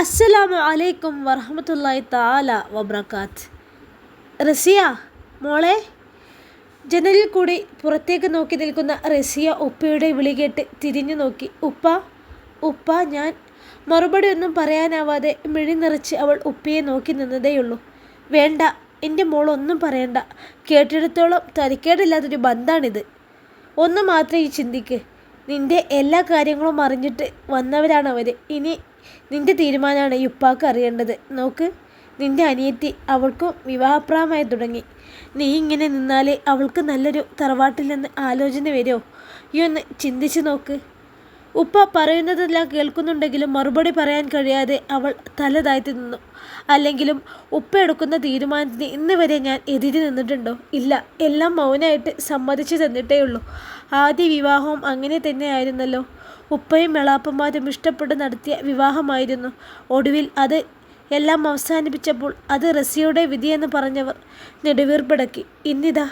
അസ്സലാമു അലൈക്കും വറഹമത്തല്ലായി താല വബ്രക്കാത്ത് റസിയ മോളെ ജനലിൽ കൂടി പുറത്തേക്ക് നോക്കി നിൽക്കുന്ന റസിയ ഉപ്പയുടെ വിളി കേട്ട് തിരിഞ്ഞു നോക്കി. ഉപ്പ ഉപ്പ ഞാൻ. മറുപടി ഒന്നും പറയാനാവാതെ മിഴി നിറച്ച് അവൾ ഉപ്പയെ നോക്കി നിന്നതേയുള്ളൂ. വേണ്ട എന്റെ മോളൊന്നും പറയണ്ട. കേട്ടിടത്തോളം തരിക്കേടില്ലാത്തൊരു ബന്ധാണിത്. ഒന്ന് മാത്രം ഈ ചിന്തിക്ക്. നിന്റെ എല്ലാ കാര്യങ്ങളും അറിഞ്ഞിട്ട് വന്നവരാണ് അവർ ഇനി നിന്റെ തീരുമാനമാണ് ഈ ഉപ്പാക്ക് അറിയേണ്ടത്. നോക്ക് നിന്റെ അനിയത്തി അവൾക്കും വിവാഹപ്രായമായി തുടങ്ങി. നീ ഇങ്ങനെ നിന്നാൽ അവൾക്ക് നല്ലൊരു തറവാട്ടിൽ നിന്ന് ആലോചന വരുമോ ഈ ഒന്ന് ചിന്തിച്ച് നോക്ക്. ഉപ്പ പറയുന്നതെല്ലാം കേൾക്കുന്നുണ്ടെങ്കിലും മറുപടി പറയാൻ കഴിയാതെ അവൾ തല താഴ്ത്തി നിന്നു. അല്ലെങ്കിലും ഉപ്പ എടുക്കുന്ന തീരുമാനത്തിന് ഇന്ന് വരെ ഞാൻ എതിരി നിന്നിട്ടുണ്ടോ? ഇല്ല എല്ലാം മൗനമായിട്ട് സമ്മതിച്ചു തന്നിട്ടേ ഉള്ളൂ ആദ്യ വിവാഹവും അങ്ങനെ തന്നെയായിരുന്നല്ലോ. ഉപ്പയും വെളാപ്പന്മാരും ഇഷ്ടപ്പെട്ട് നടത്തിയ വിവാഹമായിരുന്നു. ഒടുവിൽ അത് എല്ലാം അവസാനിപ്പിച്ചപ്പോൾ അത് റസിയുടെ വിധിയെന്ന് പറഞ്ഞവർ നെടുവീർപ്പിടക്കി. ഇന്നിതാ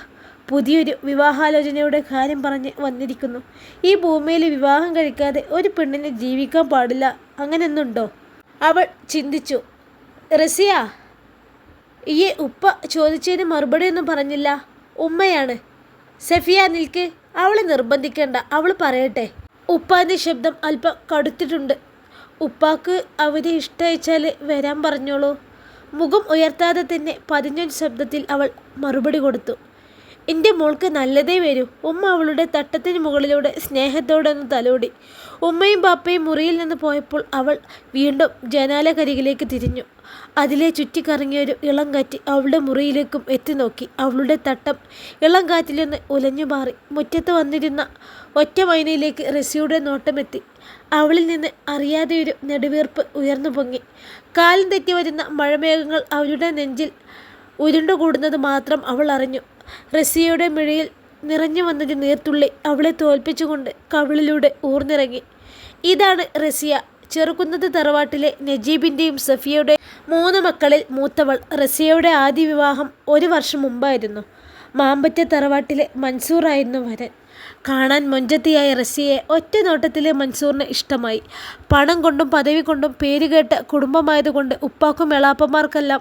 പുതിയൊരു വിവാഹാലോചനയുടെ കാര്യം പറഞ്ഞ് വന്നിരിക്കുന്നു. ഈ ഭൂമിയിൽ വിവാഹം കഴിക്കാതെ ഒരു പെണ്ണിന് ജീവിക്കാൻ പാടില്ല. അങ്ങനെയൊന്നുണ്ടോ അവൾ ചിന്തിച്ചു. റസിയ ഈ ഉപ്പ ചോദിച്ചതിന് മറുപടിയൊന്നും പറഞ്ഞില്ല. ഉമ്മയാണ്. സഫിയ നിൽക്ക്. അവളെ നിർബന്ധിക്കേണ്ട. അവൾ പറയട്ടെ. ഉപ്പാന്റെ ശബ്ദം അല്പം കടുത്തിട്ടുണ്ട്. ഉപ്പാക്ക് അവധി ഇഷ്ടയച്ചാൽ വരാൻ പറഞ്ഞോളൂ. മുഖം ഉയർത്താതെ തന്നെ പതിഞ്ഞൊരു ശബ്ദത്തിൽ അവൾ മറുപടി കൊടുത്തു. എന്റെ മോൾക്ക് നല്ലതേ വരൂ. ഉമ്മ അവളുടെ തട്ടത്തിന് മുകളിലൂടെ സ്നേഹത്തോടെ ഒന്ന് തലോടി. ഉമ്മയും പാപ്പയും മുറിയിൽ നിന്ന് പോയപ്പോൾ അവൾ വീണ്ടും ജനാലക്കരികിലേക്ക് തിരിഞ്ഞു. അതിലെ ചുറ്റിക്കറങ്ങിയൊരു ഇളം കാറ്റ് അവളുടെ മുറിയിലേക്കും എത്തി നോക്കി. അവളുടെ തട്ടം ഇളം കാറ്റിലൊന്ന് ഉലഞ്ഞു മാറി. മുറ്റത്ത് വന്നിരുന്ന ഒറ്റ മൈനയിലേക്ക് റസിയുടെ നോട്ടമെത്തി. അവളിൽ നിന്ന് അറിയാതെയൊരു നെടുവീർപ്പ് ഉയർന്നു പൊങ്ങി. കാലം തെറ്റി വരുന്ന മഴമേഘങ്ങൾ അവരുടെ നെഞ്ചിൽ ഉരുണ്ടുകൂടുന്നത് മാത്രം അവൾ അറിഞ്ഞു. റസിയയുടെ മിഴിയിൽ നിറഞ്ഞു വന്നൊരു നീർത്തുള്ളി അവളെ തോൽപ്പിച്ചുകൊണ്ട് കവിളിലൂടെ ഊർന്നിറങ്ങി. ഇതാണ് റസിയ. ചെറുകുന്നത് തറവാട്ടിലെ നജീബിന്റെയും സഫിയയുടെ മൂന്ന് മക്കളിൽ മൂത്തവൾ. റസിയയുടെ ആദ്യ വിവാഹം ഒരു വർഷം മുമ്പായിരുന്നു. മാമ്പറ്റ തറവാട്ടിലെ മൻസൂറായിരുന്നു വരൻ. കാണാൻ മൊഞ്ചത്തിയായ റസിയെ ഒറ്റ നോട്ടത്തിലെ മൻസൂറിന് ഇഷ്ടമായി. പണം കൊണ്ടും പദവി കൊണ്ടും പേരുകേട്ട കുടുംബമായതുകൊണ്ട് ഉപ്പാക്കും എളാപ്പന്മാർക്കെല്ലാം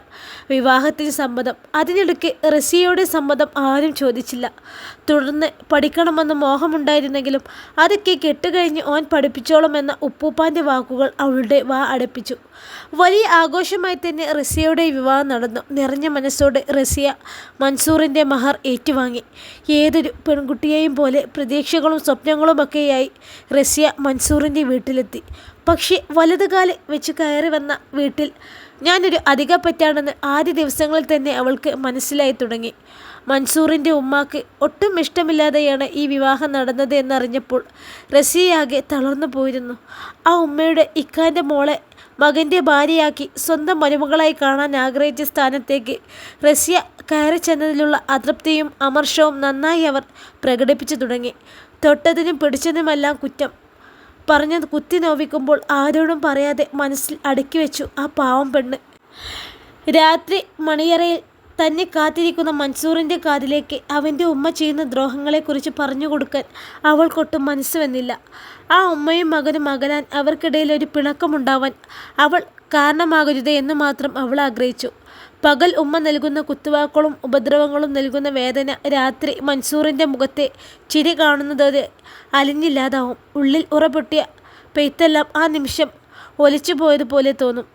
വിവാഹത്തിന് സമ്മതം. അതിനിടയ്ക്ക് റസിയയുടെ സമ്മതം ആരും ചോദിച്ചില്ല. തുടർന്ന് പഠിക്കണമെന്ന് മോഹമുണ്ടായിരുന്നെങ്കിലും അതൊക്കെ കെട്ടുകഴിഞ്ഞ് ഓൻ പഠിപ്പിച്ചോളുമെന്ന ഉപ്പൂപ്പാന്റെ വാക്കുകൾ അവളുടെ വാ അടപ്പിച്ചു. വലിയ ആഘോഷമായി തന്നെ റസിയയുടെ വിവാഹം നടന്നു. നിറഞ്ഞ മനസ്സോടെ റസിയ മൻസൂറിന്റെ മഹർ ഏറ്റുവാങ്ങി. ഏതൊരു പെൺകുട്ടിയെയും പോലെ പ്രതീക്ഷകളും സ്വപ്നങ്ങളുമൊക്കെയായി റഷ്യ മൻസൂറിന്റെ വീട്ടിലെത്തി. പക്ഷേ വലതുകാൽ വെച്ച് കയറി വന്ന വീട്ടിൽ ഞാനൊരു അധികപ്പറ്റാണെന്ന് ആദ്യ ദിവസങ്ങളിൽ തന്നെ അവൾക്ക് മനസ്സിലായി തുടങ്ങി. മൻസൂറിന്റെ ഉമ്മാക്ക് ഒട്ടും ഇഷ്ടമില്ലാതെയാണ് ഈ വിവാഹം നടന്നത് എന്നറിഞ്ഞപ്പോൾ റസിയാകെ തളർന്നു പോയിരുന്നു. ആ ഉമ്മയുടെ ഇക്കാന്റെ മോളെ മകന്റെ ഭാര്യയാക്കി സ്വന്തം മരുമകളായി കാണാൻ ആഗ്രഹിച്ച സ്ഥാനത്തേക്ക് റഷ്യ കയറി ചെന്നതിലുള്ള അതൃപ്തിയും അമർഷവും നന്നായി അവർ പ്രകടിപ്പിച്ചു തുടങ്ങി. തൊട്ടതിനും പിടിച്ചതിനുമെല്ലാം കുറ്റം പറഞ്ഞത് കുത്തി നോവിക്കുമ്പോൾ ആരോടും പറയാതെ മനസ്സിൽ അടുക്കി വെച്ചു ആ പാവം പെണ്ണ്. രാത്രി മണിയറയിൽ തന്നെ കാത്തിരിക്കുന്ന മൻസൂറിന്റെ കാതിലേക്ക് അവന്റെ ഉമ്മ ചെയ്യുന്ന ദ്രോഹങ്ങളെക്കുറിച്ച് പറഞ്ഞു കൊടുക്കാൻ അവൾക്കൊട്ടും മനസ്സ് വന്നില്ല ആ ഉമ്മയും മകനും അകലാൻ അവർക്കിടയിൽ ഒരു പിണക്കമുണ്ടാവാൻ അവൾ കാരണമാകരുത് എന്ന് മാത്രം അവൾ ആഗ്രഹിച്ചു. പകൽ ഉമ്മ നൽകുന്ന കുത്തുവാക്കളും ഉപദ്രവങ്ങളും നൽകുന്ന വേദന രാത്രി മൻസൂറിന്റെ മുഖത്തെ ചിരി കാണുന്നത് അലിഞ്ഞില്ലാതാവും. ഉള്ളിൽ ഉറപൊട്ടിയ പെയ്ത്തെല്ലാം ആ നിമിഷം ഒലിച്ചു പോയതുപോലെ തോന്നും.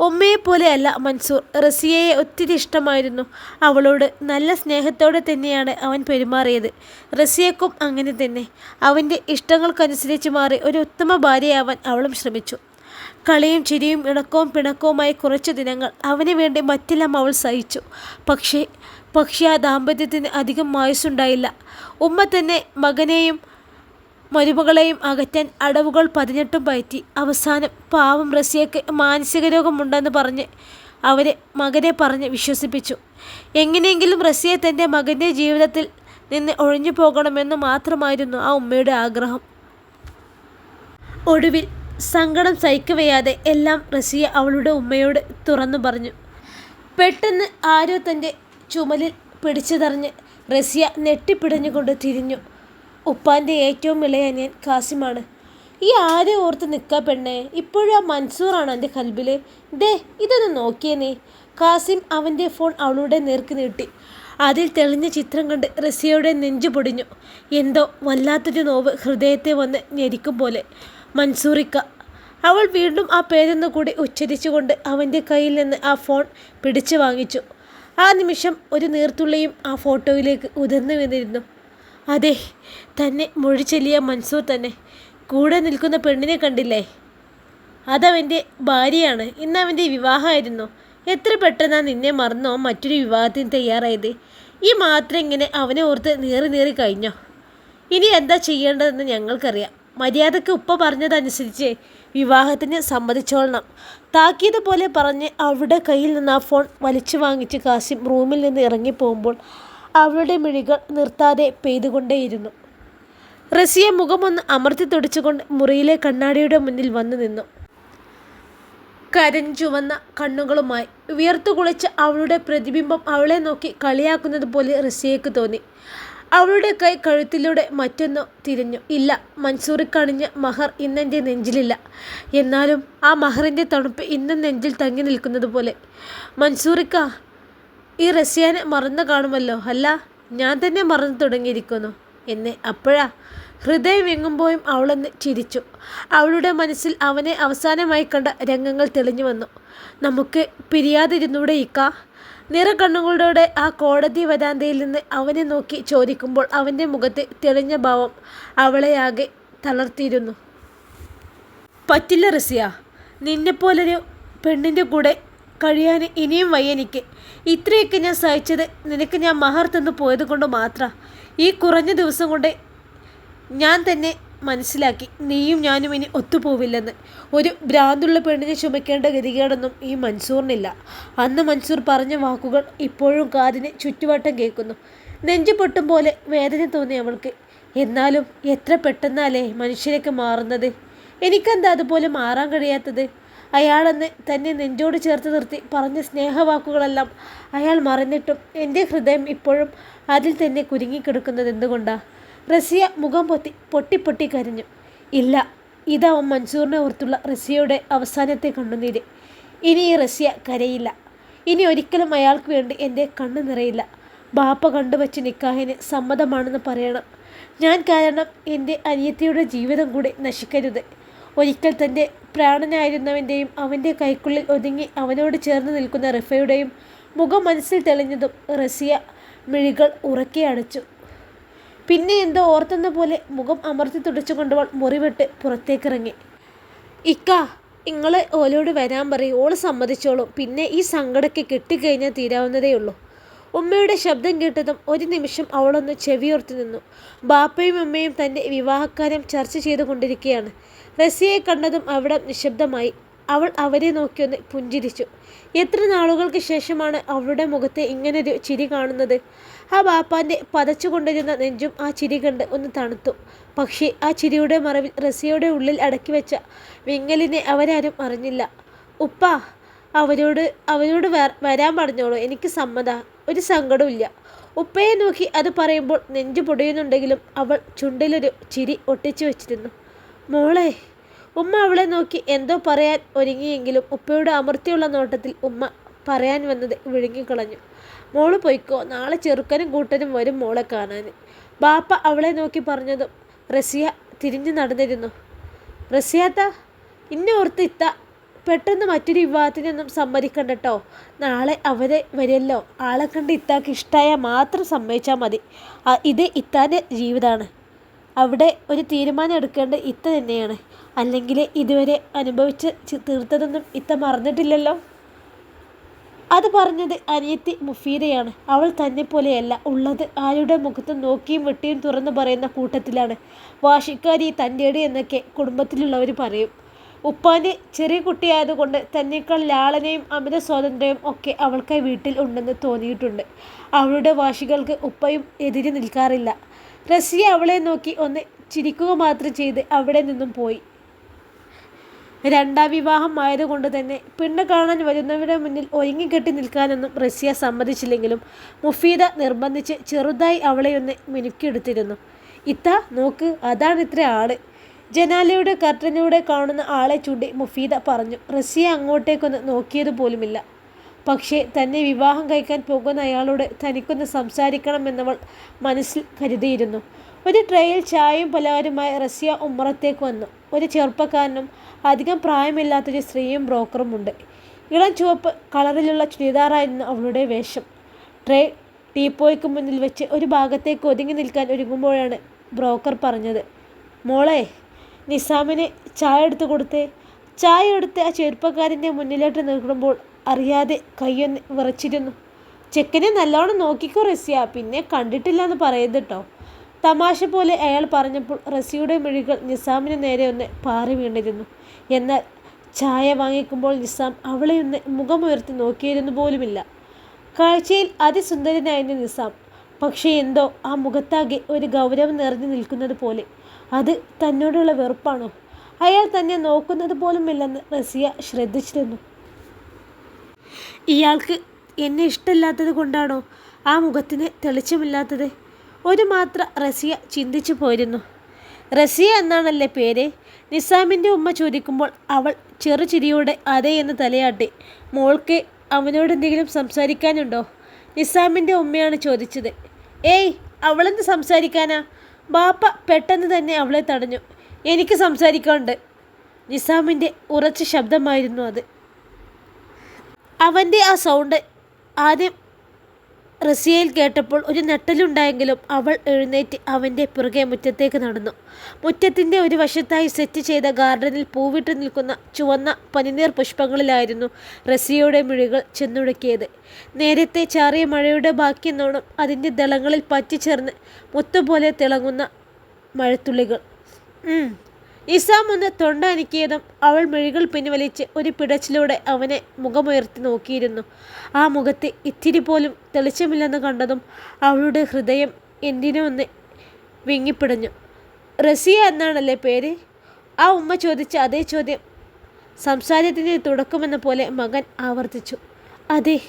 ഉമ്മയെപ്പോലെയല്ല മൻസൂർ. റസിയയെ ഒത്തിരി ഇഷ്ടമായിരുന്നു. അവളോട് നല്ല സ്നേഹത്തോടെ തന്നെയാണ് അവൻ പെരുമാറിയത്. റസിയക്കും അങ്ങനെ തന്നെ. അവന്റെ ഇഷ്ടങ്ങൾക്കനുസരിച്ച് മാറി ഒരു ഉത്തമ ഭാര്യയാവാൻ അവളും ശ്രമിച്ചു. കളിയും ചിരിയും ഇണക്കവും പിണക്കവുമായി കുറച്ച് ദിനങ്ങൾ അവന് വേണ്ടി മറ്റെല്ലാം അവൾ സഹിച്ചു. പക്ഷേ പക്ഷേ ആ ദാമ്പത്യത്തിന് അധികം വായുസുണ്ടായില്ല ഉമ്മ തന്നെ മകനെയും മരുമകളെയും അകറ്റാൻ അടവുകൾ പതിനെട്ടും പയറ്റി. അവസാനം പാവം റസിയക്ക് മാനസിക രോഗമുണ്ടെന്ന് പറഞ്ഞ് അവരെ മകനെ പറഞ്ഞ് വിശ്വസിപ്പിച്ചു. എങ്ങനെയെങ്കിലും റസിയെ തന്റെ മകന്റെ ജീവിതത്തിൽ നിന്ന് ഒഴിഞ്ഞു പോകണമെന്ന് മാത്രമായിരുന്നു ആ ഉമ്മയുടെ ആഗ്രഹം. ഒടുവിൽ സങ്കടം സഹിക്കവയ്യാതെ എല്ലാം റസിയ അവളുടെ ഉമ്മയോട് തുറന്നു പറഞ്ഞു. പെട്ടെന്ന് ആരോ തന്റെ ചുമലിൽ പിടിച്ചതറിഞ്ഞ് റസിയ നെട്ടിപ്പിടഞ്ഞുകൊണ്ട് തിരിഞ്ഞു. ഉപ്പാന്റെ ഏറ്റവും ഇളയ അനിയൻ കാസിമാണ്. ഈ ആരെ ഓർത്ത് നിൽക്കാ പെണ്ണെ? ഇപ്പോഴും ആ മൻസൂറാണ് എന്റെ കൽബിൽ ദേ ഇതൊന്ന് നോക്കിയേ നീ കാസിം അവന്റെ ഫോൺ അവളുടെ നേർക്ക് നീട്ടി. അതിൽ തെളിഞ്ഞ ചിത്രം കണ്ട് റസിയയുടെ നെഞ്ചു പൊടിഞ്ഞു. എന്തോ വല്ലാത്തൊരു നോവ് ഹൃദയത്തെ വന്ന് ഞെരിക്കും പോലെ. മൻസൂറിക്ക. അവൾ വീണ്ടും ആ പേരൊന്നു കൂടി ഉച്ചരിച്ചുകൊണ്ട് അവന്റെ കയ്യിൽ നിന്ന് ആ ഫോൺ പിടിച്ചു വാങ്ങിച്ചു. ആ നിമിഷം ഒരു നീർത്തുള്ളിയും ആ ഫോട്ടോയിലേക്ക് ഉതിർന്നു വന്നിരുന്നു അതെ തന്നെ മൊഴിച്ചെല്ലിയ മൻസൂർ തന്നെ. കൂടെ നിൽക്കുന്ന പെണ്ണിനെ കണ്ടില്ലേ? അതവന്റെ ഭാര്യയാണ്. ഇന്ന് അവന്റെ വിവാഹമായിരുന്നു. എത്ര പെട്ടെന്നാണ് നിന്നെ മറന്നോ മറ്റൊരു വിവാഹത്തിന് തയ്യാറായത്? ഈ മാത്രം ഇങ്ങനെ അവനെ ഓർത്ത് നീറി നീറി കഴിഞ്ഞോ? ഇനി എന്താ ചെയ്യേണ്ടതെന്ന് ഞങ്ങൾക്കറിയാം. മര്യാദയ്ക്ക് ഉപ്പ പറഞ്ഞതനുസരിച്ച് വിവാഹത്തിന് സമ്മതിച്ചോളണം. താക്കീത് പോലെ പറഞ്ഞ് അവിടെ കയ്യിൽ നിന്ന് ആ ഫോൺ വലിച്ചു വാങ്ങിച്ച് കാസിം റൂമിൽ നിന്ന് ഇറങ്ങിപ്പോകുമ്പോൾ അവളുടെ മിഴികൾ നിർത്താതെ പെയ്തുകൊണ്ടേയിരുന്നു. റസിയ മുഖമൊന്ന് അമർത്തി തുടച്ചുകൊണ്ട് മുറിയിലെ കണ്ണാടിയുടെ മുന്നിൽ വന്നു നിന്നു. കരഞ്ചുവന്ന കണ്ണുകളുമായി വിയർത്തു കുളിച്ച് അവളുടെ പ്രതിബിംബം അവളെ നോക്കി കളിയാക്കുന്നത് പോലെ റസിയയ്ക്ക് തോന്നി. അവളുടെ കൈ കഴുത്തിലൂടെ മറ്റൊന്നോ തിരിഞ്ഞു. ഇല്ല മൻസൂറി കണിഞ്ഞ മഹർ ഇന്നെന്റെ നെഞ്ചിലില്ല. എന്നാലും ആ മഹറിന്റെ തണുപ്പ് ഇന്നും നെഞ്ചിൽ തങ്ങി നിൽക്കുന്നത് പോലെ. മൻസൂറിക്ക ഈ റസിയാനെ മറന്നു കാണുമല്ലോ. അല്ല ഞാൻ തന്നെ മറന്നു തുടങ്ങിയിരിക്കുന്നു. എന്നെ അപ്പോഴാ ഹൃദയം എങ്ങുമ്പോഴും അവളൊന്ന് ചിരിച്ചു. അവളുടെ മനസ്സിൽ അവനെ അവസാനമായി കണ്ട രംഗങ്ങൾ തെളിഞ്ഞു വന്നു. നമുക്ക് പിരിയാതിരുന്നൂടെ ഇക്ക. നിറകണ്ണുകളുടെ ആ കോടതി വരാന്തയിൽ നിന്ന് അവനെ നോക്കി ചോദിക്കുമ്പോൾ അവന്റെ മുഖത്തെ തെളിഞ്ഞ ഭാവം അവളെയാകെ തളർത്തിയിരുന്നു. പറ്റില്ല റസിയ. നിന്നെപ്പോലൊരു പെണ്ണിന്റെ കൂടെ കഴിയാൻ ഇനിയും വയ്യെനിക്ക് ഇത്രയൊക്കെ ഞാൻ സഹിച്ചത് നിനക്ക് ഞാൻ മഹർ തന്നു പോയത് കൊണ്ട് മാത്രം. ഈ കുറഞ്ഞ ദിവസം കൊണ്ട് ഞാൻ തന്നെ മനസ്സിലാക്കി നീയും ഞാനും ഇനി ഒത്തുപോവില്ലെന്ന്. ഒരു ഭ്രാന്തുള്ള പെണ്ണിനെ ചുമക്കേണ്ട ഗതികേടൊന്നും ഈ മൻസൂറിനില്ല. അന്ന് മൻസൂർ പറഞ്ഞ വാക്കുകൾ ഇപ്പോഴും കാതിന് ചുറ്റുവട്ടം കേൾക്കുന്നു. നെഞ്ചു പൊട്ടും പോലെ വേദന തോന്നി അവൾക്ക്. എന്നാലും എത്ര പെട്ടെന്നാലേ മനുഷ്യരൊക്കെ മാറുന്നത്? എനിക്കെന്താ അതുപോലെ മാറാൻ കഴിയാത്തത്? അയാളെന്ന് തന്നെ നെഞ്ചോട് ചേർത്ത് നിർത്തി പറഞ്ഞ സ്നേഹവാക്കുകളെല്ലാം അയാൾ മറന്നിട്ടും എന്റെ ഹൃദയം ഇപ്പോഴും അതിൽ തന്നെ കുരുങ്ങിക്കിടക്കുന്നത് എന്തുകൊണ്ടാണ് റസിയ മുഖം പൊത്തി പൊട്ടി പൊട്ടി കരഞ്ഞു. ഇല്ല ഇതാവും മൻസൂറിനെ ഓർത്തുള്ള റസിയയുടെ അവസാനത്തെ കണ്ണുനീര്. ഇനി ഈ റസിയ കരയില്ല. ഇനി ഒരിക്കലും അയാൾക്ക് വേണ്ടി എന്റെ കണ്ണു നിറയില്ല. ബാപ്പ കണ്ടുവച്ച് നിക്കാഹിന് സമ്മതമാണെന്ന് പറയണം. ഞാൻ കാരണം എന്റെ അനിയത്തിയുടെ ജീവിതം കൂടി നശിക്കരുത്. ഒരിക്കൽ തന്റെ പ്രാണനായിരുന്നവന്റെയും അവന്റെ കൈക്കുള്ളിൽ ഒതുങ്ങി അവനോട് ചേർന്ന് നിൽക്കുന്ന റിഫയുടെയും മുഖം മനസ്സിൽ തെളിഞ്ഞതും റസിയ മിഴികൾ ഉറക്കി അടച്ചു പിന്നെ എന്തോ ഓർത്തെന്ന പോലെ മുഖം അമർത്തി തുടച്ചുകൊണ്ടവൾ മുറിവിട്ട് പുറത്തേക്കിറങ്ങി. ഇക്ക ഇങ്ങളെ ഓലോട് വരാൻ പറയും ഓൾ സമ്മതിച്ചോളും. പിന്നെ ഈ സങ്കടമൊക്കെ കെട്ടിക്കഴിഞ്ഞാൽ തീരാവുന്നതേ ഉള്ളൂ ഉമ്മയുടെ ശബ്ദം കേട്ടതും ഒരു നിമിഷം അവളൊന്ന് ചെവിയോർത്തി നിന്നു. ബാപ്പയും ഉമ്മയും തന്റെ വിവാഹക്കാര്യം ചർച്ച ചെയ്തുകൊണ്ടിരിക്കുകയാണ് റസിയെ കണ്ടതും അവിടെ നിശബ്ദമായി. അവൾ അവരെ നോക്കിയൊന്ന് പുഞ്ചിരിച്ചു. എത്ര നാളുകൾക്ക് ശേഷമാണ് അവളുടെ മുഖത്തെ ഇങ്ങനൊരു ചിരി കാണുന്നത്? ആ ബാപ്പാന്റെ പതച്ചുകൊണ്ടിരുന്ന നെഞ്ചും ആ ചിരി കണ്ട് ഒന്ന് തണുത്തു. പക്ഷേ ആ ചിരിയുടെ മറവിൽ റസിയുടെ ഉള്ളിൽ അടക്കി വെച്ച വിങ്ങലിനെ അവരാരും അറിഞ്ഞില്ല. ഉപ്പ അവരോട് അവരോട് വരാൻ പറഞ്ഞോളൂ. എനിക്ക് സമ്മത. ഒരു സങ്കടമില്ല ഉപ്പയെ നോക്കി അത് പറയുമ്പോൾ നെഞ്ചു പൊടിയുന്നുണ്ടെങ്കിലും അവൾ ചുണ്ടിലൊരു ചിരി ഒട്ടിച്ചു വെച്ചിരുന്നു. മോളെ ഉമ്മ അവളെ നോക്കി എന്തോ പറയാൻ ഒരുങ്ങിയെങ്കിലും ഉപ്പയുടെ അമർത്തിയുള്ള നോട്ടത്തിൽ ഉമ്മ പറയാൻ വന്നത് വിഴുങ്ങിക്കളഞ്ഞു. മോൾ പൊയ്ക്കോ നാളെ ചെറുക്കനും കൂട്ടനും വരും മോളെ കാണാൻ. ബാപ്പ അവളെ നോക്കി പറഞ്ഞതും റസിയ തിരിഞ്ഞു നടന്നിരുന്നു. റസിയാത്ത ഇന്നെ ഓർത്ത് ഇത്ത പെട്ടെന്ന് മറ്റൊരു വിവാഹത്തിനൊന്നും സമ്മതിക്കണ്ട കേട്ടോ നാളെ അവരെ വരുമല്ലോ ആളെ കണ്ട് ഇത്താക്ക് ഇഷ്ടമായാൽ മാത്രം സമ്മതിച്ചാൽ മതി. ഇത് ഇത്താന്റെ ജീവിതമാണ് അവിടെ ഒരു തീരുമാനം എടുക്കേണ്ട ഇത്ത തന്നെയാണ്. അല്ലെങ്കിൽ ഇതുവരെ അനുഭവിച്ച് തീർത്തതൊന്നും ഇത്ത മറന്നിട്ടില്ലല്ലോ? അത് പറഞ്ഞത് അനിയത്തി മുഫീദയാണ്. അവൾ തന്നെ പോലെയല്ല. ഉള്ളത് ആരുടെ മുഖത്ത് നോക്കിയും വെട്ടിയും തുറന്നു പറയുന്ന കൂട്ടത്തിലാണ്. വാശിക്കാരി തന്റെടി എന്നൊക്കെ കുടുംബത്തിലുള്ളവർ പറയും. ഉപ്പാന്റെ ചെറിയ കുട്ടിയായതുകൊണ്ട് തന്നെക്കാൾ ലാളനയും അമിത സ്വാതന്ത്ര്യവും ഒക്കെ അവൾക്കായി വീട്ടിൽ ഉണ്ടെന്ന് തോന്നിയിട്ടുണ്ട്. അവളുടെ വാശികൾക്ക് ഉപ്പയും എതിരി നിൽക്കാറില്ല. റസിയ അവളെ നോക്കി ഒന്ന് ചിരിക്കുക മാത്രം ചെയ്ത് അവിടെ നിന്നും പോയി. രണ്ടാം വിവാഹം ആയതുകൊണ്ട് തന്നെ പെണ്ണ് കാണാൻ വരുന്നവരുടെ മുന്നിൽ ഒരുങ്ങിക്കെട്ടി നിൽക്കാനൊന്നും റസിയ സമ്മതിച്ചില്ലെങ്കിലും മുഫീദ നിർബന്ധിച്ച് ചെറുതായി അവളെ ഒന്ന് മിനുക്കിയെടുത്തിരുന്നു. ഇത്ത നോക്ക് അതാണ് ഇത്ര ആൾ. ജനാലയുടെ കർട്ടനിലൂടെ കാണുന്ന ആളെ ചൂണ്ടി മുഫീദ പറഞ്ഞു. റസിയ അങ്ങോട്ടേക്കൊന്ന് നോക്കിയത് പോലുമില്ല. പക്ഷേ തന്നെ വിവാഹം കഴിക്കാൻ പോകുന്ന അയാളോട് തനിക്കൊന്ന് സംസാരിക്കണമെന്നവൾ മനസ്സിൽ കരുതിയിരുന്നു. ഒരു ട്രെയിൽ ചായയും പലഹാരമായി റസിയ ഉമ്മറത്തേക്ക് വന്നു. ഒരു ചെറുപ്പക്കാരനും അധികം പ്രായമില്ലാത്തൊരു സ്ത്രീയും ബ്രോക്കറുമുണ്ട് ഇളം ചുവപ്പ് കളറിലുള്ള ചുരിദാറായിരുന്നു അവളുടെ വേഷം. ട്രേ ടീപ്പോയ്ക്ക് മുന്നിൽ വെച്ച് ഒരു ഭാഗത്തേക്ക് ഒതുങ്ങി നിൽക്കാൻ ഒരുങ്ങുമ്പോഴാണ് ബ്രോക്കർ പറഞ്ഞത് മോളെ നിസാമിന് ചായ എടുത്തു കൊടുത്തേ. ചായ എടുത്ത് ആ ചെറുപ്പക്കാരന്റെ മുന്നിലോട്ട് നിൽക്കുമ്പോൾ അറിയാതെ കയ്യൊന്ന് വിറച്ചിരുന്നു. ചെക്കനെ നല്ലോണം നോക്കിക്കോ റസിയ. പിന്നെ കണ്ടിട്ടില്ല എന്ന് പറയരുത് കേട്ടോ തമാശ പോലെ അയാൾ പറഞ്ഞപ്പോൾ റസിയുടെ മിഴികൾ നിസാമിന് നേരെ ഒന്ന് പാറി വീണിരുന്നു. എന്നാൽ ചായ വാങ്ങിക്കുമ്പോൾ നിസാം അവളെ ഒന്ന് മുഖമുയർത്തി നോക്കിയിരുന്നു പോലുമില്ല. കാഴ്ചയിൽ അതിസുന്ദരനായിരുന്നു നിസാം. പക്ഷേ എന്തോ ആ മുഖത്താകെ ഒരു ഗൗരവം നിറഞ്ഞു നിൽക്കുന്നത് പോലെ. അത് തന്നോടുള്ള വെറുപ്പാണോ? അയാൾ തന്നെ നോക്കുന്നത് പോലുമില്ലെന്ന് റസിയ ശ്രദ്ധിച്ചിരുന്നു. ഇയാൾക്ക് എന്നെ ഇഷ്ടമില്ലാത്തത് കൊണ്ടാണോ ആ മുഖത്തിന് തെളിച്ചമില്ലാത്തത്? ഒരു മാത്ര റസിയ ചിന്തിച്ചു പോയിരുന്നു. റസിയ എന്നാണല്ലേ പേര്? നിസാമിന്റെ ഉമ്മ ചോദിക്കുമ്പോൾ അവൾ ചെറുചിരിയോടെ അതെ എന്ന് തലയാട്ടി. മോൾക്ക് അവനോട് എന്തെങ്കിലും സംസാരിക്കാനുണ്ടോ? നിസാമിന്റെ ഉമ്മയാണ് ചോദിച്ചത്. ഏയ് അവളെന്ത് സംസാരിക്കാനാ? ബാപ്പ പെട്ടെന്ന് തന്നെ അവളെ തടഞ്ഞു. എനിക്ക് സംസാരിക്കാനുണ്ട്. നിസാമിന്റെ ഉറച്ച ശബ്ദമായിരുന്നു അത്. അവന്റെ ആ സൗണ്ട് ആദ്യം റസിയയിൽ കേട്ടപ്പോൾ ഒരു നെട്ടലുണ്ടായെങ്കിലും അവൾ എഴുന്നേറ്റ് അവന്റെ പുറകെ മുറ്റത്തേക്ക് നടന്നു. മുറ്റത്തിന്റെ ഒരു വശത്തായി സെറ്റ് ചെയ്ത ഗാർഡനിൽ പൂവിട്ട് നിൽക്കുന്ന ചുവന്ന പനിനീർ പുഷ്പങ്ങളിലായിരുന്നു റസിയയുടെ മിഴികൾ ചെന്നുടക്കിയത്. നേരത്തെ ചാറിയ മഴയുടെ ബാക്കി നോണം അതിന്റെ ദളങ്ങളിൽ പറ്റിച്ചേർന്ന് മുത്തുപോലെ തിളങ്ങുന്ന മഴത്തുള്ളികൾ. നിസാം ഒന്ന് തൊണ്ട അനക്കിയതും അവൾ മിഴികൾ പിൻവലിച്ച് ഒരു പിടച്ചിലൂടെ അവനെ മുഖമുയർത്തി നോക്കിയിരുന്നു. ആ മുഖത്ത് ഇത്തിരി പോലും തെളിച്ചമില്ലെന്ന് കണ്ടതും അവളുടെ ഹൃദയം എന്തിനോ ഒന്ന് വിങ്ങിപ്പിടഞ്ഞു. റസിയ എന്നാണല്ലേ പേര്? ആ ഉമ്മ ചോദിച്ച അതേ ചോദ്യം സംസാരത്തിന്റെ തുടക്കമെന്ന പോലെ മകൻ ആവർത്തിച്ചു. അതെ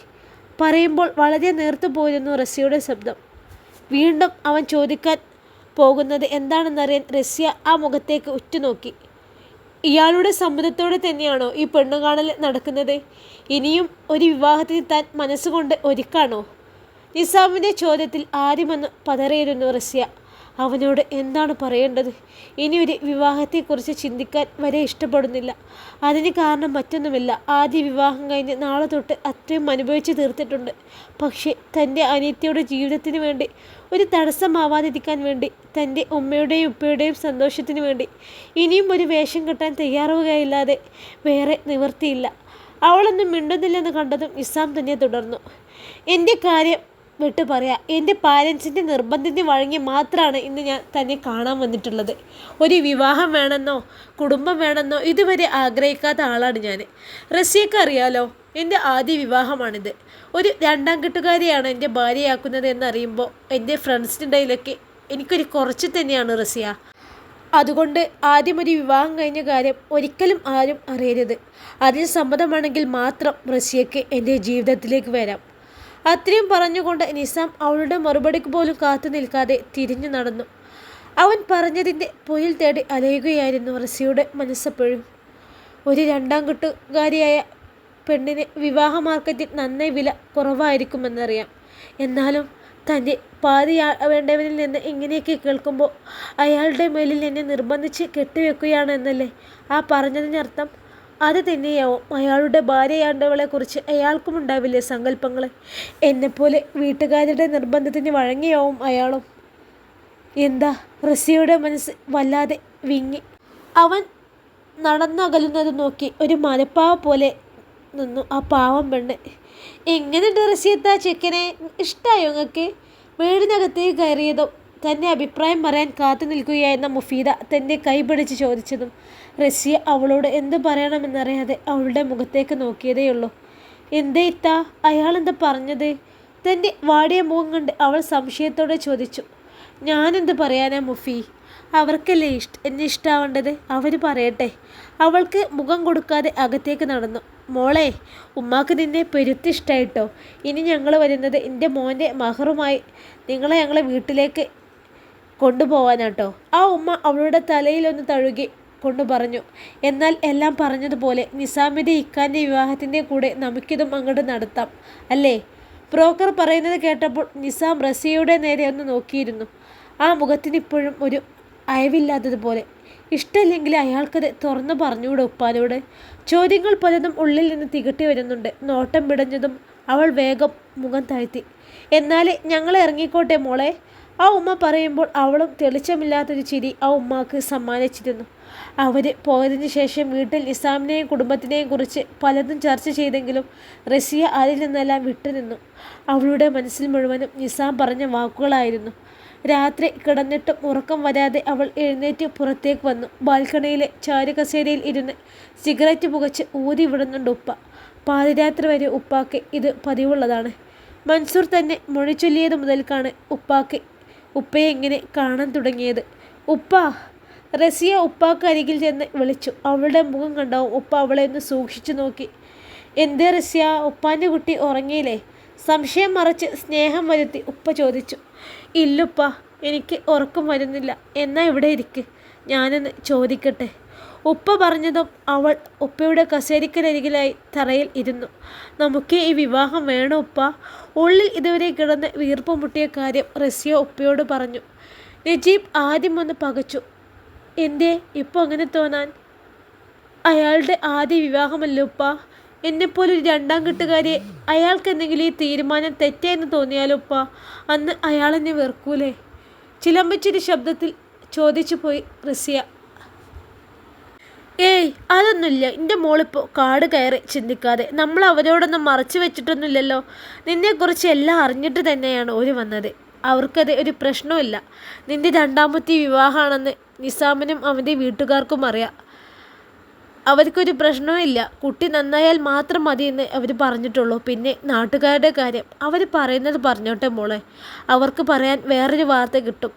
പറയുമ്പോൾ വളരെ നേർത്തു പോയിരുന്നു റസിയുടെ ശബ്ദം. വീണ്ടും അവൻ ചോദിക്കാൻ പോകുന്നത് എന്താണെന്നറിയാൻ റസ്യ ആ മുഖത്തേക്ക് ഉറ്റുനോക്കി. ഇയാളുടെ സമ്മതത്തോടെ തന്നെയാണോ ഈ പെണ്ണുകാണൽ നടക്കുന്നത്? ഇനിയും ഒരു വിവാഹത്തിന് താൻ മനസ്സുകൊണ്ട് ഒരുക്കാണോ? നിസാമിന്റെ ചോദ്യത്തിൽ ആദ്യമെന്ന് പതറിയിരുന്നു റസ്യ. അവനോട് എന്താണ് പറയേണ്ടത്? ഇനി ഒരു വിവാഹത്തെക്കുറിച്ച് ചിന്തിക്കാൻ വരെ ഇഷ്ടപ്പെടുന്നില്ല. അതിന് കാരണം മറ്റൊന്നുമില്ല. ആദ്യ വിവാഹം കഴിഞ്ഞ് നാളെ തൊട്ട് അത്രയും അനുഭവിച്ചു തീർത്തിട്ടുണ്ട്. പക്ഷേ തന്റെ അനിയത്തിയുടെ ജീവിതത്തിന് വേണ്ടി ഒരു തടസ്സമാവാതിരിക്കാൻ വേണ്ടി തന്റെ ഉമ്മയുടെയും ഉപ്പയുടെയും സന്തോഷത്തിന് വേണ്ടി. ഇനിയും ഒരു വേഷം കെട്ടാൻ തയ്യാറാവുകയില്ലാതെ വേറെ നിവൃത്തിയില്ല. അവളൊന്നും മിണ്ടുന്നില്ലെന്ന് കണ്ടതും ഇസാം തന്നെ തുടർന്നു. എന്റെ കാര്യം വിട്ടു പറയാം. എന്റെ പാരൻസിന്റെ നിർബന്ധത്തിന് വഴങ്ങി മാത്രമാണ് ഇന്ന് ഞാൻ തന്നെ കാണാൻ വന്നിട്ടുള്ളത്. ഒരു വിവാഹം വേണമെന്നോ കുടുംബം വേണമെന്നോ ഇതുവരെ ആഗ്രഹിക്കാത്ത ആളാണ് ഞാൻ റസിയക്ക് അറിയാലോ എന്റെ ആദ്യ വിവാഹമാണിത്. ഒരു രണ്ടാം കെട്ടുകാരിയാണ് എന്റെ ഭാര്യയാക്കുന്നത് എന്നറിയുമ്പോൾ എന്റെ ഫ്രണ്ട്സിന്റെ ഇടയിലൊക്കെ എനിക്കൊരു കുറച്ച് തന്നെയാണ് റസിയ. അതുകൊണ്ട് ആദ്യം ഒരു വിവാഹം കഴിഞ്ഞ കാര്യം ഒരിക്കലും ആരും അറിയരുത്. അതിന് സമ്മതമാണെങ്കിൽ മാത്രം റസിയയ്ക്ക് എന്റെ ജീവിതത്തിലേക്ക് വരാം. അത്രയും പറഞ്ഞുകൊണ്ട് നിസാം അവളുടെ മറുപടിക്ക് പോലും കാത്തു നിൽക്കാതെ തിരിഞ്ഞു നടന്നു. അവൻ പറഞ്ഞതിന്റെ പൊയിൽ തേടി അലയുകയായിരുന്നു റസിയുടെ മനസ്സപ്പോഴും. ഒരു രണ്ടാം കെട്ടുകാരിയായ പെണ്ണിന് വിവാഹ മാർക്കറ്റിൽ നന്നായി വില കുറവായിരിക്കുമെന്നറിയാം. എന്നാലും തന്റെ പാതി വേണ്ടവനിൽ നിന്ന് ഇങ്ങനെയൊക്കെ കേൾക്കുമ്പോൾ അയാളുടെ മേലിൽ എന്നെ നിർബന്ധിച്ച് കെട്ടിവെക്കുകയാണെന്നല്ലേ ആ പറഞ്ഞതിനർത്ഥം? അത് തന്നെയാവും അയാളുടെ ഭാര്യയാണ്ടവളെക്കുറിച്ച് അയാൾക്കും ഉണ്ടാവില്ലേ സങ്കല്പങ്ങൾ എന്നെപ്പോലെ വീട്ടുകാരുടെ നിർബന്ധത്തിന് വഴങ്ങിയാവും അയാളും. എന്താ റസിയുടെ മനസ്സ് വല്ലാതെ വിങ്ങി. അവൻ നടന്നകലുന്നത് നോക്കി ഒരു മലപ്പാവ പോലെ നിന്നു. ആ പാവം പെണ്ണ്. എങ്ങനെയുണ്ട് ചെയ്താ ചെക്കനെ? ഇഷ്ടമായോ നിങ്ങൾക്ക് വീടിനകത്തേക്ക് കയറിയതും തന്നെ അഭിപ്രായം പറയാൻ കാത്തു നിൽക്കുകയായിരുന്ന മുഫീദ തന്റെ കൈപിടിച്ച് ചോദിച്ചതും റസിയ അവളോട് എന്ത് പറയണമെന്നറിയാതെ അവളുടെ മുഖത്തേക്ക് നോക്കിയതേയുള്ളൂ. എന്തേ ഇത്താ? അയാളെന്താ പറഞ്ഞത്? തന്റെ വാടിയ മുഖം കണ്ട് അവൾ സംശയത്തോടെ ചോദിച്ചു. ഞാനെന്ത് പറയാനാ മുഫി? അവർക്കല്ലേ ഇഷ്ട എന്നെ ഇഷ്ടാവേണ്ടത്? അവർ പറയട്ടെ. അവൾക്ക് മുഖം കൊടുക്കാതെ അകത്തേക്ക് നടന്നു. മോളെ ഉമ്മാക്ക് നിന്നെ പെരുത്തിഷ്ടായിട്ടോ ഇനി ഞങ്ങൾ വരുന്നത് എന്റെ മോന്റെ മഹറുമായി നിങ്ങളെ ഞങ്ങളെ വീട്ടിലേക്ക് കൊണ്ടുപോവാനാട്ടോ. ആ ഉമ്മ അവളുടെ തലയിലൊന്ന് തഴുകി കൊണ്ടു പറഞ്ഞു. എന്നാൽ എല്ലാം പറഞ്ഞതുപോലെ നിസാമിന്റെ ഇക്കാന്റെ വിവാഹത്തിന്റെ കൂടെ നമുക്കിതും അങ്ങോട്ട് നടത്താം അല്ലേ? ബ്രോക്കർ പറയുന്നത് കേട്ടപ്പോൾ നിസാം റസിയയുടെ നേരെ ഒന്ന് നോക്കിയിരുന്നു. ആ മുഖത്തിന് ഇപ്പോഴും ഒരു അയവില്ലാത്തതുപോലെ ഇഷ്ടമില്ലെങ്കിൽ അയാൾക്കത് തുറന്നു പറഞ്ഞുകൂടെ ഉപ്പാനോട്. ചോദ്യങ്ങൾ പലതും ഉള്ളിൽ നിന്ന് തികട്ടി വരുന്നുണ്ട്. നോട്ടം പിടഞ്ഞതും അവൾ വേഗം മുഖം താഴ്ത്തി. എന്നാൽ ഞങ്ങൾ ഇറങ്ങിക്കോട്ടെ മോളെ. ആ ഉമ്മ പറയുമ്പോൾ അവളും തെളിച്ചമില്ലാത്തൊരു ചിരി ആ ഉമ്മാക്ക് സമ്മാനിച്ചിരുന്നു. അവർ പോയതിനു ശേഷം വീട്ടിൽ നിസാമിനെയും കുടുംബത്തിനെയും കുറിച്ച് പലതും ചർച്ച ചെയ്തെങ്കിലും റസിയ അതിൽ നിന്നെല്ലാം വിട്ടുനിന്നു. അവളുടെ മനസ്സിൽ മുഴുവനും നിസാം പറഞ്ഞ വാക്കുകളായിരുന്നു. രാത്രി കിടന്നിട്ടും ഉറക്കം വരാതെ അവൾ എഴുന്നേറ്റ് പുറത്തേക്ക് വന്നു. ബാൽക്കണിയിലെ ചാരുകസേരയിൽ ഇരുന്ന് സിഗരറ്റ് പുകച്ച് ഊതി വിടുന്നുണ്ട് ഉപ്പ. പാതിരാത്രി വരെ ഉപ്പാക്ക് ഇത് പതിവുള്ളതാണ്. മൻസൂർ തന്നെ മൊഴി മുതൽക്കാണ് ഉപ്പാക്ക് ഉപ്പയെ ഇങ്ങനെ കാണാൻ തുടങ്ങിയത്. ഉപ്പ റസിയ ഉപ്പാക്ക് അരികിൽ ചെന്ന് വിളിച്ചു. അവളുടെ മുഖം കണ്ടാവും ഉപ്പ അവളെ ഒന്ന് സൂക്ഷിച്ചു നോക്കി. എന്തേ റസിയ ഉപ്പാന്റെ കുട്ടി ഉറങ്ങിയില്ലേ? സംശയം മറച്ച് സ്നേഹം വരുത്തി ഉപ്പ ചോദിച്ചു ഇല്ലുപ്പ എനിക്ക് ഉറക്കം വരുന്നില്ല. എന്നാ ഇവിടെ ഇരിക്ക്. ഞാനൊന്ന് ചോദിക്കട്ടെ. ഉപ്പ പറഞ്ഞതും അവൾ ഉപ്പയുടെ കസേരിക്കലരികിലായി തറയിൽ ഇരുന്നു. നമുക്ക് ഈ വിവാഹം വേണോ ഉപ്പ? ഉള്ളിൽ ഇതുവരെ കിടന്ന് വീർപ്പ് മുട്ടിയ കാര്യം റസിയ ഉപ്പയോട് പറഞ്ഞു. നജീബ് ആദ്യം ഒന്ന് പകച്ചു. എന്തേ ഇപ്പോൾ അങ്ങനെ തോന്നാൻ? അയാളുടെ ആദ്യ വിവാഹമല്ലേ ഉപ്പ? എന്നെപ്പോലെ ഒരു രണ്ടാം കെട്ടുകാരെ അയാൾക്ക് എന്തെങ്കിലും ഈ തീരുമാനം തെറ്റേന്ന് തോന്നിയാലോ ഉപ്പ അന്ന് അയാളെന്നെ വെറുക്കൂലേ? ചിലമ്പിച്ചൊരു ശബ്ദത്തിൽ ചോദിച്ചു പോയി റസിയ. ഏയ് അതൊന്നുമില്ല. എന്റെ മോളിപ്പോൾ കാട് കയറി ചിന്തിക്കാതെ. നമ്മൾ അവരോടൊന്നും മറച്ചു വെച്ചിട്ടൊന്നുമില്ലല്ലോ. നിന്നെക്കുറിച്ച് എല്ലാം അറിഞ്ഞിട്ട് തന്നെയാണ് ഒരു വന്നത്. അവർക്കത് ഒരു പ്രശ്നവുമില്ല. നിന്റെ രണ്ടാമത്തെ വിവാഹമാണെന്ന് നിസാമിനും അവന്റെ വീട്ടുകാർക്കും അറിയാം. അവർക്കൊരു പ്രശ്നവുമില്ല കുട്ടി നന്നായാൽ മാത്രം മതിയെന്ന് അവർ പറഞ്ഞിട്ടുള്ളൂ. പിന്നെ നാട്ടുകാരുടെ കാര്യം. അവർ പറയുന്നത് പറഞ്ഞോട്ടെ മോളെ. അവർക്ക് പറയാൻ വേറൊരു വാർത്ത കിട്ടും.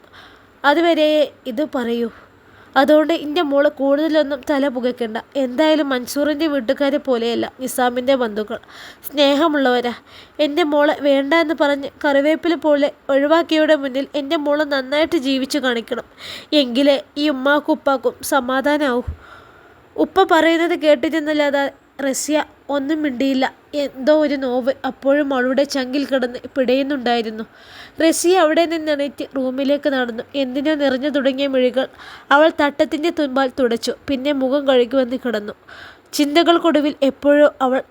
അതുവരെ ഇത് പറയൂ. അതുകൊണ്ട് എന്റെ മോൾ കൂടുതലൊന്നും തല പുകയ്ക്കണ്ട. എന്തായാലും മൻസൂറിന്റെ വീട്ടുകാരെ പോലെയല്ല നിസാമിന്റെ ബന്ധുക്കൾ. സ്നേഹമുള്ളവരാ. എന്റെ മോളെ വേണ്ട എന്ന് പറഞ്ഞ് കറിവേപ്പില പോലെ ഒഴിവാക്കിയവരുടെ മുന്നിൽ എന്റെ മോൾ നന്നായിട്ട് ജീവിച്ചു കാണിക്കണം. എങ്കിലേ ഈ ഉമ്മാക്കും ഉപ്പാക്കും സമാധാനമാവും ഉപ്പ പറയുന്നത് കേട്ടിരുന്നില്ലാതെ റഷ്യ ഒന്നും മിണ്ടിയില്ല. എന്തോ ഒരു നോവ് അപ്പോഴും അവളുടെ ചങ്കിൽ കിടന്ന് പിടയുന്നുണ്ടായിരുന്നു. റഷ്യ അവിടെ നിന്നെണീറ്റ് റൂമിലേക്ക് നടന്നു. എന്തിനോ നിറഞ്ഞു തുടങ്ങിയ മിഴികൾ അവൾ തട്ടത്തിന്റെ തുമ്പാൽ തുടച്ചു. പിന്നെ മുഖം കഴുകി വന്ന് കിടന്നു. ചിന്തകൾക്കൊടുവിൽ എപ്പോഴോ അവൾ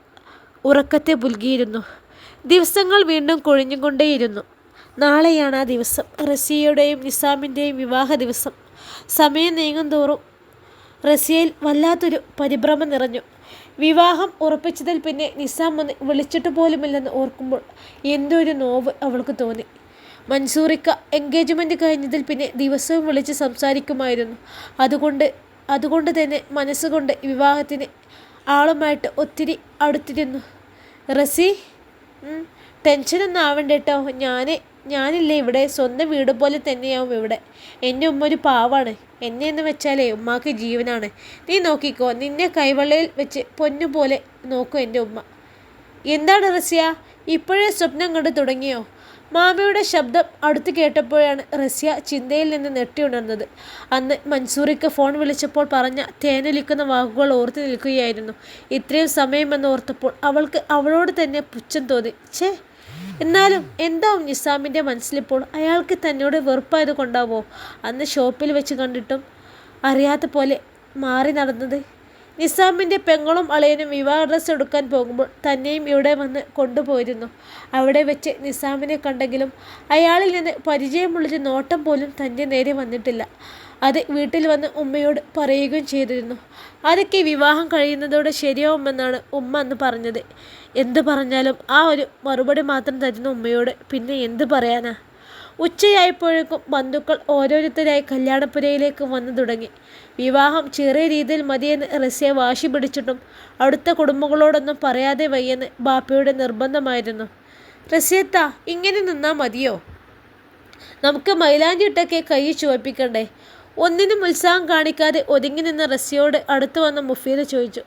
ഉറക്കത്തെ പുൽകിയിരുന്നു. ദിവസങ്ങൾ വീണ്ടും കൊഴിഞ്ഞുകൊണ്ടേയിരുന്നു. നാളെയാണ് ആ ദിവസം. റസിയയുടെയും നിസാമിന്റെയും വിവാഹ ദിവസം. സമയം നീങ്ങും തോറും റസിയയിൽ വല്ലാത്തൊരു പരിഭ്രമം നിറഞ്ഞു. വിവാഹം ഉറപ്പിച്ചതിൽ പിന്നെ നിസാം ഒന്ന് വിളിച്ചിട്ട് പോലുമില്ലെന്ന് ഓർക്കുമ്പോൾ എന്തോ ഒരു നോവ് അവൾക്ക് തോന്നി. മൻസൂറിക്ക എൻഗേജ്മെന്റ് കഴിഞ്ഞതിൽ പിന്നെ ദിവസവും വിളിച്ച് സംസാരിക്കുമായിരുന്നു. അതുകൊണ്ട് അതുകൊണ്ട് തന്നെ മനസ്സുകൊണ്ട് വിവാഹത്തിന് ആളുമായിട്ട് ഒത്തിരി അടുത്തിരുന്നു. റസി ടെൻഷനൊന്നും ആവണ്ട ഞാൻ ഞാനില്ലേ ഇവിടെ സ്വന്തം വീട് പോലെ തന്നെയാവും ഇവിടെ. എന്റെ ഉമ്മ ഒരു പാവാണ്. എന്നെ എന്ന് വെച്ചാലേ ഉമ്മാക്ക് ജീവനാണ്. നീ നോക്കിക്കോ നിന്നെ കൈവള്ളയിൽ വെച്ച് പൊന്നു പോലെ നോക്കൂ എന്റെ ഉമ്മ. എന്താണ് റസിയ? ഇപ്പോഴേ സ്വപ്നം കണ്ടു തുടങ്ങിയോ? മാമയുടെ ശബ്ദം അടുത്ത് കേട്ടപ്പോഴാണ് റസിയ ചിന്തയിൽ നിന്ന് നെട്ടിയുണർന്നത് അന്ന് മൻസൂറിക്ക് ഫോൺ വിളിച്ചപ്പോൾ പറഞ്ഞ തേനൊലിക്കുന്ന വാക്കുകൾ ഓർത്തു നിൽക്കുകയായിരുന്നു. ഇത്രയും സമയമെന്ന് ഓർത്തപ്പോൾ അവൾക്ക് അവളോട് തന്നെ പുച്ഛം തോന്നി. ഛേ എന്നാലും എന്താവും നിസാമിന്റെ മനസ്സിലിപ്പോൾ? അയാൾക്ക് തന്നോട് വെറുപ്പായത് കൊണ്ടാവോ? അന്ന് ഷോപ്പിൽ വെച്ച് കണ്ടിട്ടും അറിയാത്ത പോലെ മാറി നടന്നത്. നിസാമിന്റെ പെങ്ങളും അളയനും വിവാഹ ഡ്രസ്സ് എടുക്കാൻ പോകുമ്പോൾ തന്നെയും ഇവിടെ വന്ന് കൊണ്ടുപോയിരുന്നു. അവിടെ വെച്ച് നിസാമിനെ കണ്ടെങ്കിലും അയാളിൽ നിന്ന് പരിചയമുള്ളൊരു നോട്ടം പോലും തന്റെ നേരെ വന്നിട്ടില്ല. അത് വീട്ടിൽ വന്ന് ഉമ്മയോട് പറയുകയും ചെയ്തിരുന്നു. അതൊക്കെ വിവാഹം കഴിയുന്നതോടെ ശരിയാവുമെന്നാണ് ഉമ്മ അന്ന് പറഞ്ഞത്. എന്ത് പറഞ്ഞാലും ആ ഒരു മറുപടി മാത്രം തരുന്ന ഉമ്മയോട് പിന്നെ എന്ത് പറയാനാ? ഉച്ചയായപ്പോഴേക്കും ബന്ധുക്കൾ ഓരോരുത്തരായി കല്യാണപ്പുരയിലേക്ക് വന്നു തുടങ്ങി. വിവാഹം ചെറിയ രീതിയിൽ മതിയെന്ന് റസിയ വാശി പിടിച്ചിട്ടും അടുത്ത കുടുംബങ്ങളോടൊന്നും പറയാതെ വയ്യെന്ന് ബാപ്പയുടെ നിർബന്ധമായിരുന്നു. റസിയത്ത ഇങ്ങനെ നിന്നാൽ മതിയോ? നമുക്ക് മൈലാഞ്ചിട്ടൊക്കെ കൈ ചുവപ്പിക്കണ്ടേ? ഒന്നിനും ഉത്സാഹം കാണിക്കാതെ ഒതുങ്ങി നിന്ന റസിയോട് അടുത്തു വന്ന മുഫീർ ചോദിച്ചു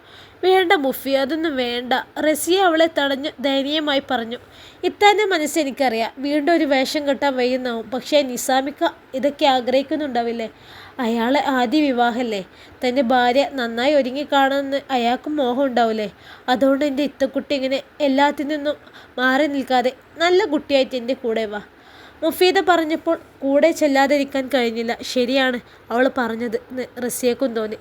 വേണ്ട മുഫി അതൊന്നും വേണ്ട. റസിയ അവളെ തടഞ്ഞു ദയനീയമായി പറഞ്ഞു ഇത്താന്റെ മനസ്സ് എനിക്കറിയാം. വീണ്ടും ഒരു വേഷം കെട്ടാൻ വയ്യുന്നാവും പക്ഷേ നിസാമിക്ക ഇതൊക്കെ ആഗ്രഹിക്കുന്നുണ്ടാവില്ലേ? അയാളെ ആദ്യ വിവാഹമല്ലേ തന്റെ ഭാര്യ നന്നായി ഒരുങ്ങി കാണുമെന്ന് അയാൾക്കും മോഹം ഉണ്ടാവില്ലേ? അതുകൊണ്ട് എന്റെ ഇത്തക്കുട്ടി ഇങ്ങനെ എല്ലാത്തിൽ നിന്നും മാറി നിൽക്കാതെ നല്ല കുട്ടിയായിട്ട് എന്റെ കൂടെ വാ. മുഫീദ പറഞ്ഞപ്പോൾ കൂടെ ചെല്ലാതിരിക്കാൻ കഴിഞ്ഞില്ല. ശരിയാണ് അവൾ പറഞ്ഞത് എന്ന് റസിയക്കും തോന്നി.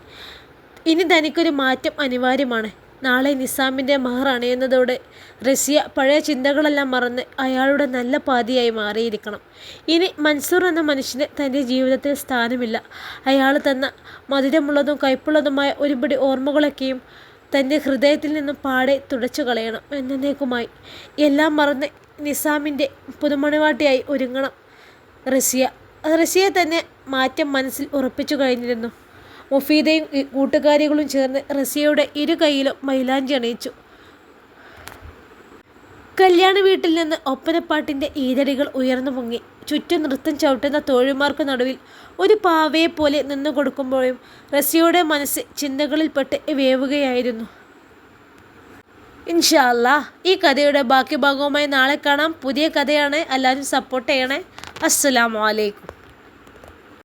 ഇനി തനിക്കൊരു മാറ്റം അനിവാര്യമാണ്. നാളെ നിസാമിന്റെ മഹർ അണയുന്നതോടെ റസിയ പഴയ ചിന്തകളെല്ലാം മറന്ന് അയാളുടെ നല്ല പാതിയായി മാറിയിരിക്കണം. ഇനി മൻസൂർ എന്ന മനുഷ്യന് തന്റെ ജീവിതത്തിൽ സ്ഥാനമില്ല. അയാൾ തന്ന മധുരമുള്ളതും കയ്പുള്ളതുമായ ഒരുപിടി ഓർമ്മകളൊക്കെയും തന്റെ ഹൃദയത്തിൽ നിന്നും പാടെ തുടച്ചു കളയണം എന്നേക്കുമായി. എല്ലാം മറന്ന് നിസാമിന്റെ പുതുമണിവാട്ടിയായി ഒരുങ്ങണം. റസിയ റഷ്യയെ തന്നെ മാറ്റം മനസ്സിൽ ഉറപ്പിച്ചു കഴിഞ്ഞിരുന്നു. മുഫീദയും കൂട്ടുകാരികളും ചേർന്ന് റസിയയുടെ ഇരു കൈയിലും മൈലാഞ്ചി അണിയിച്ചു. കല്യാണ വീട്ടിൽ നിന്ന് ഒപ്പനപ്പാട്ടിന്റെ ഈതടികൾ ഉയർന്നു പൊങ്ങി. ചുറ്റും നൃത്തം ചവിട്ടുന്ന തോഴിമാർക്ക് നടുവിൽ ഒരു പാവയെ പോലെ നിന്നു കൊടുക്കുമ്പോഴും റസിയയുടെ മനസ്സ് ചിന്തകളിൽപ്പെട്ട് വേവുകയായിരുന്നു. ഇൻഷാല്ല ഈ കഥയുടെ ബാക്കി ഭാഗവുമായി നാളെ കാണാം. പുതിയ കഥയാണ് എല്ലാവരും സപ്പോർട്ട് ചെയ്യണേ. അസ്സലാമു അലൈക്കും.